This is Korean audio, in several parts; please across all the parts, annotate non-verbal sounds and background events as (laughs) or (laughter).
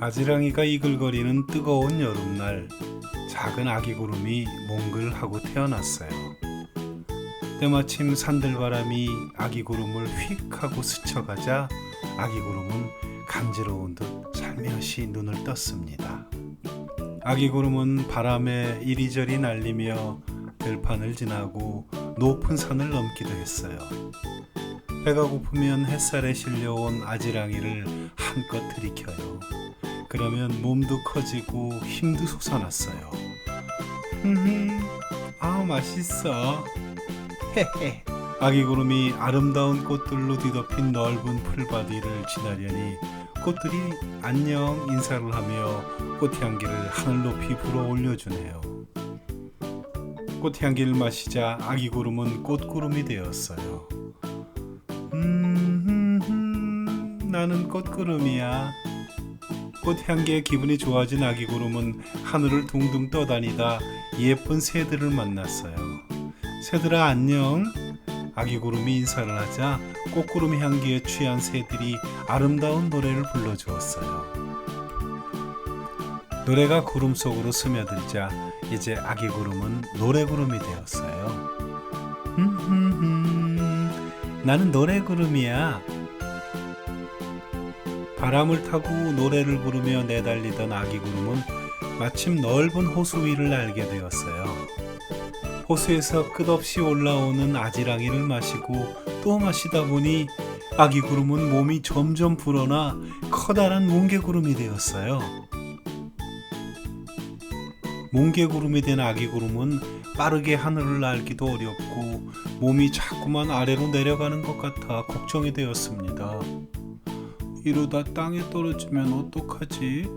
아지랑이가 이글거리는 뜨거운 여름날 작은 아기 구름이 몽글하고 태어났어요. 때마침 산들바람이 아기 구름을 휙 하고 스쳐가자 아기 구름은 간지러운 듯 살며시 눈을 떴습니다. 아기 구름은 바람에 이리저리 날리며 들판을 지나고 높은 산을 넘기도 했어요. 배가 고프면 햇살에 실려온 아지랑이를 한껏 들이켜요. 그러면 몸도 커지고 힘도 솟아났어요. 흠흠, 아 맛있어. 헤헤. 아기 구름이 아름다운 꽃들로 뒤덮인 넓은 풀밭 위를 지나려니 꽃들이 안녕 인사를 하며 꽃향기를 하늘 높이 불어 올려주네요. 꽃향기를 마시자 아기 구름은 꽃구름이 되었어요. 음, 음, 나는 꽃구름이야. 꽃향기에 기분이 좋아진 아기 구름은 하늘을 둥둥 떠다니다 예쁜 새들을 만났어요. 새들아 안녕. 아기 구름이 인사를 하자 꽃구름 향기에 취한 새들이 아름다운 노래를 불러주었어요. 노래가 구름 속으로 스며들자 이제 아기 구름은 노래 구름이 되었어요. 나는 노래 구름이야. 바람을 타고 노래를 부르며 내달리던 아기 구름은 마침 넓은 호수 위를 날게 되었어요. 호수에서 끝없이 올라오는 아지랑이를 마시고 또 마시다 보니 아기 구름은 몸이 점점 불어나 커다란 뭉게구름이 되었어요. 뭉게구름이 된 아기 구름은 빠르게 하늘을 날기도 어렵고 몸이 자꾸만 아래로 내려가는 것 같아 걱정이 되었습니다. 이러다 땅에 떨어지면 어떡하지?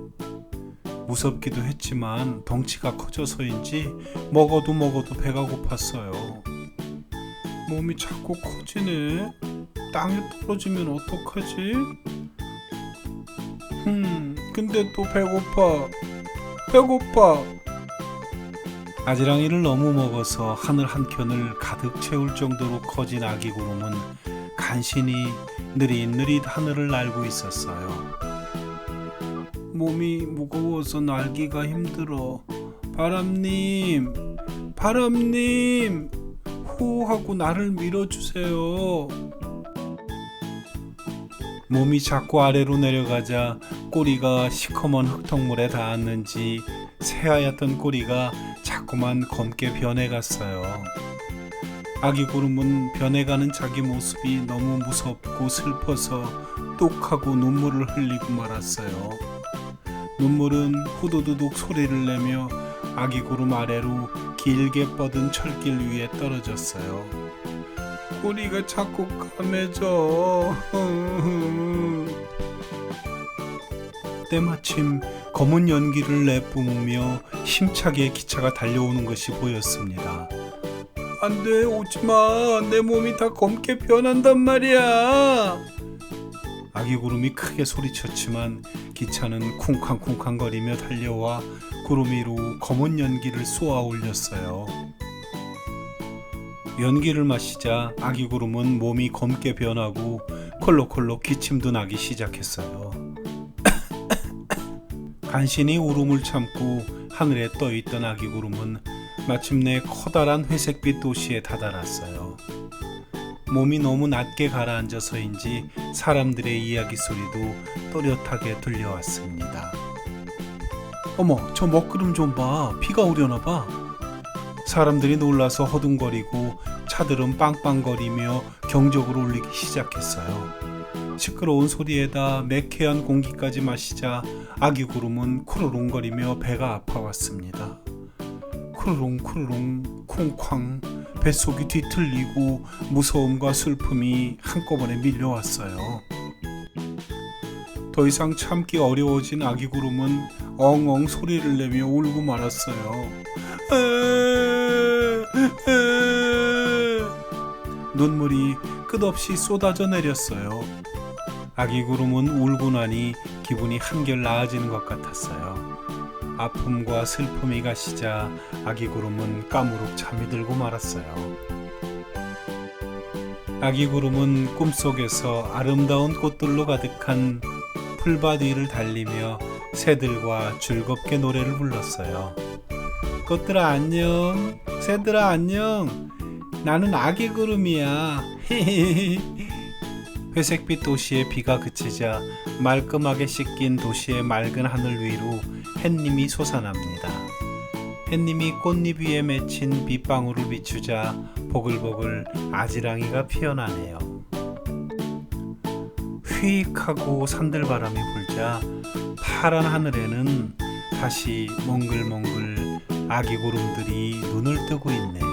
무섭기도 했지만 덩치가 커져서인지 먹어도 먹어도 배가 고팠어요. 몸이 자꾸 커지네. 땅에 떨어지면 어떡하지? 음, 근데 또 배고파. 배고파. 아지랑이를 너무 먹어서 하늘 한 켠을 가득 채울 정도로 커진 아기 구름은 간신히 느릿느릿 하늘을 날고 있었어요. 몸이 무거워서 날기가 힘들어. 바람님, 바람님, 후 하고 나를 밀어주세요. 몸이 자꾸 아래로 내려가자 꼬리가 시커먼 흙탕물에 닿았는지 새하얗던 꼬리가 자꾸만 검게 변해갔어요. 아기 구름은 변해가는 자기 모습이 너무 무섭고 슬퍼서 똑하고 눈물을 흘리고 말았어요. 눈물은 후두두둑 소리를 내며 아기 구름 아래로 길게 뻗은 철길 위에 떨어졌어요. 꼬리가 자꾸 까매져. (laughs) 때마침 검은 연기를 내뿜으며 힘차게 기차가 달려오는 것이 보였습니다. 안 돼, 오지 마. 내 몸이 다 검게 변한단 말이야. 아기 구름이 크게 소리쳤지만 기차는 쿵쾅쿵쾅거리며 달려와 구름 위로 검은 연기를 쏘아 올렸어요. 연기를 마시자 아기 구름은 몸이 검게 변하고 콜록콜록 기침도 나기 시작했어요. (coughs) 간신히 울음을 참고 하늘에 떠 있던 아기 구름은 마침내 커다란 회색빛 도시에 다다랐어요. 몸이 너무 낮게 가라앉아서인지 사람들의 이야기 소리도 또렷하게 들려왔습니다. 어머, 저 먹구름 좀 봐. 비가 오려나 봐. 사람들이 놀라서 허둥거리고 차들은 빵빵거리며 경적을 울리기 시작했어요. 시끄러운 소리에다 매캐한 공기까지 마시자 아기 구름은 쿠르릉거리며 배가 아파왔습니다. 쿠르릉 쿵쾅 뱃속이 뒤틀리고 무서움과 슬픔이 한꺼번에 밀려왔어요. 더 이상 참기 어려워진 아기 구름은 엉엉 소리를 내며 울고 말았어요. 눈물이 끝없이 쏟아져 내렸어요. 아기 구름은 울고 나니 기분이 한결 나아지는 것 같았어요. 아픔과 슬픔이 가시자 아기 구름은 까무룩 잠이 들고 말았어요. 아기 구름은 꿈속에서 아름다운 꽃들로 가득한 풀밭 위를 달리며 새들과 즐겁게 노래를 불렀어요. 꽃들아 안녕, 새들아 안녕. 나는 아기 구름이야. (laughs) 회색빛 도시의 비가 그치자 말끔하게 씻긴 도시의 맑은 하늘 위로 햇님이 솟아납니다. 햇님이 꽃잎 위에 맺힌 빗방울을 비추자 보글보글 아지랑이가 피어나네요. 휘익 하고 산들바람이 불자 파란 하늘에는 다시 몽글몽글 아기 구름들이 눈을 뜨고 있네요.